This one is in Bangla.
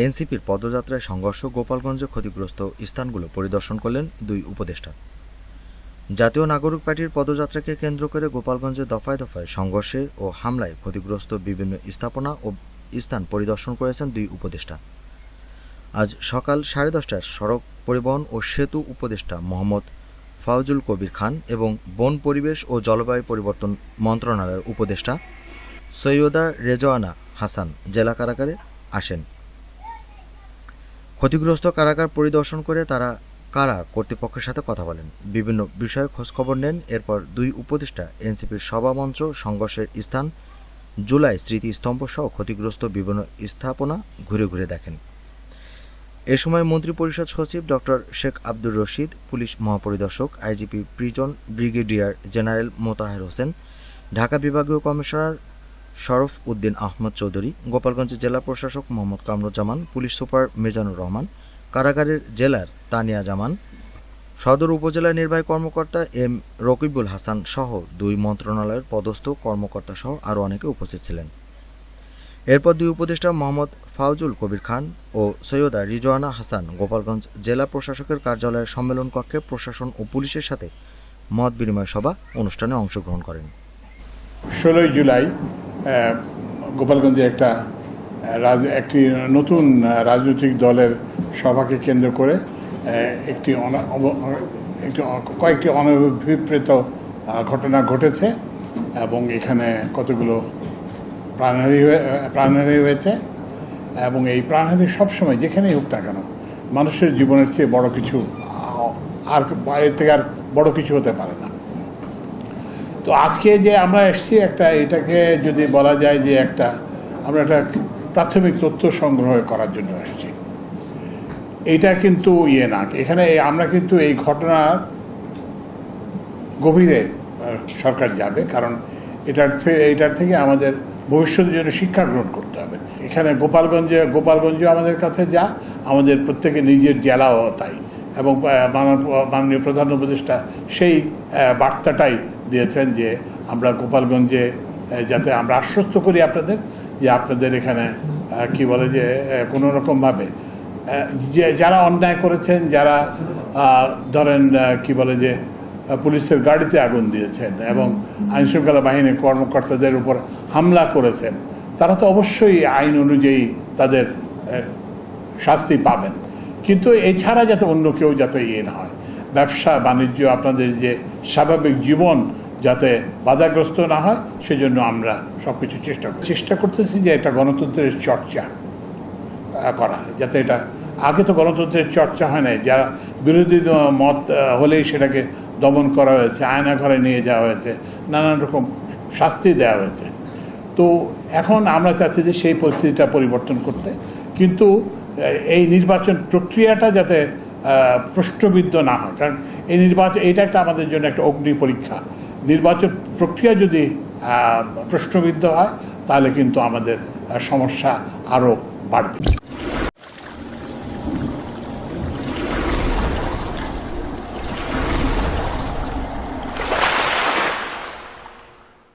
এনসিপির পদযাত্রায় সংঘর্ষ গোপালগঞ্জে ক্ষতিগ্রস্ত স্থানগুলো পরিদর্শন করলেন দুই উপদেষ্টা। জাতীয় নাগরিক পার্টির পদযাত্রাকে কেন্দ্র করে গোপালগঞ্জে দফায় দফায় সংঘর্ষে ও হামলায় ক্ষতিগ্রস্ত বিভিন্ন স্থাপনা ও স্থান পরিদর্শন করেছেন দুই উপদেষ্টা। আজ সকাল সাড়ে দশটায় সড়ক পরিবহন ও সেতু উপদেষ্টা মোহাম্মদ ফাউজুল কবির খান এবং বন পরিবেশ ও জলবায়ু পরিবর্তন মন্ত্রণালয়ের উপদেষ্টা সৈয়দা রেজওয়ানা হাসান জেলা কারাগারে আসেন। ক্ষতিগ্রস্ত কারাগার পরিদর্শন করে তারা কারা কর্তৃপক্ষের সাথে কথা বলেন। বিভিন্ন বিষয়ে খোঁজখবর নেন। এরপর দুই উপদেষ্টা, এনসিপির সভামঞ্চ সংঘর্ষের স্থান, জুলাই স্মৃতিস্তম্ভ সহ ক্ষতিগ্রস্ত বিভিন্ন স্থাপনা ঘুরে ঘুরে দেখেন। এ সময় মন্ত্রিপরিষদ সচিব doctor Sheikh Abdur Rashid, police মহাপরিদর্শক, IGP prison brigadier general Motaher Hossain, Dhaka বিভাগীয় কমিশনার শরফ উদ্দিন আহমদ চৌধুরী, গোপালগঞ্জ জেলা প্রশাসক মোহাম্মদ কামরুজ্জামান, পুলিশ সুপার মিজানুর রহমান, কারাগারের জেলার তানিয়া জামান, সদর উপজেলা নির্বাহী কর্মকর্তা এম রকিবুল হাসান সহ দুই মন্ত্রণালয়ের পদস্থ কর্মকর্তা সহ আরও অনেকে উপস্থিত ছিলেন। এরপর দুই উপদেষ্টা মোহাম্মদ ফাউজুল কবির খান ও সৈয়দা রিজওয়ানা হাসান গোপালগঞ্জ জেলা প্রশাসকের কার্যালয়ের সম্মেলন কক্ষে প্রশাসন ও পুলিশের সাথে মত বিনিময় সভা অনুষ্ঠানে অংশগ্রহণ করেন। ষোলোই জুলাই গোপালগঞ্জে একটা রাজ- একটি নতুন রাজনৈতিক দলের সভাকে কেন্দ্র করে একটি একটি কয়েকটি অনভিপ্রেত ঘটনা ঘটেছে এবং এখানে কতগুলো প্রাণহানি হয়ে- আহ, প্রাণহানি হয়েছে এবং এই প্রাণহানি সবসময় যেখানেই হোক না কেন মানুষের জীবনের চেয়ে বড় কিছু আর এর থেকে আর বড় কিছু হতে পারে তো আজকে যে আমরা এসেছি একটা, এটাকে যদি বলা যায় যে একটা, আমরা একটা প্রাথমিক তথ্য সংগ্রহ করার জন্য এসেছি। এটা কিন্তু ইয়ে না। এখানে আমরা কিন্তু এই ঘটনার গভীরে সরকার যাবে, কারণ এটার থেকে এটার থেকে আমাদের ভবিষ্যতের জন্য শিক্ষা গ্রহণ করতে হবে। এখানে গোপালগঞ্জে, গোপালগঞ্জও আমাদের কাছে যা, আমাদের প্রত্যেকে নিজের জেলাও তাই। এবং মাননীয়- প্রধান উপদেষ্টা সেই বার্তাটাই দিয়েছেন যে আমরা গোপালগঞ্জে যাতে আমরা আশ্বস্ত করি আপনাদের যে আপনাদের এখানে কি বলে যে কোনো রকমভাবে যে যারা অন্যায় করেছেন, যারা ধরেন কি বলে যে পুলিশের গাড়িতে আগুন দিয়েছেন এবং আইনশৃঙ্খলা বাহিনীর কর্মকর্তাদের উপর হামলা করেছেন, তারা তো অবশ্যই আইন অনুযায়ী তাদের শাস্তি পাবেন। কিন্তু এছাড়া যাতে অন্য কেউ যাতে ইয়ে না হয়, ব্যবসা বাণিজ্য আপনাদের যে স্বাভাবিক জীবন যাতে বাধাগ্রস্ত না হয়, সেজন্য আমরা সব কিছু চেষ্টা করি। চেষ্টা করতেছি যে এটা গণতন্ত্রের চর্চা করা যাতে এটা, আগে তো গণতন্ত্রের চর্চা হয় নাই, যারা বিরোধী মত হলেই সেটাকে দমন করা হয়েছে আয়না ঘরে নিয়ে যাওয়া হয়েছে, নানান রকম শাস্তি দেওয়া হয়েছে। তো এখন আমরা চাচ্ছি যে সেই পরিস্থিতিটা পরিবর্তন করতে। কিন্তু এই নির্বাচন প্রক্রিয়াটা যাতে প্রশ্নবিদ্ধ না হয়। কারণ এই নির্বাচন এটা একটা আমাদের জন্য একটা অগ্নি পরীক্ষা। নির্বাচন প্রক্রিয়া যদি প্রশ্নবিদ্ধ হয়, তাহলে কিন্তু আমাদের সমস্যা আরও বাড়বে।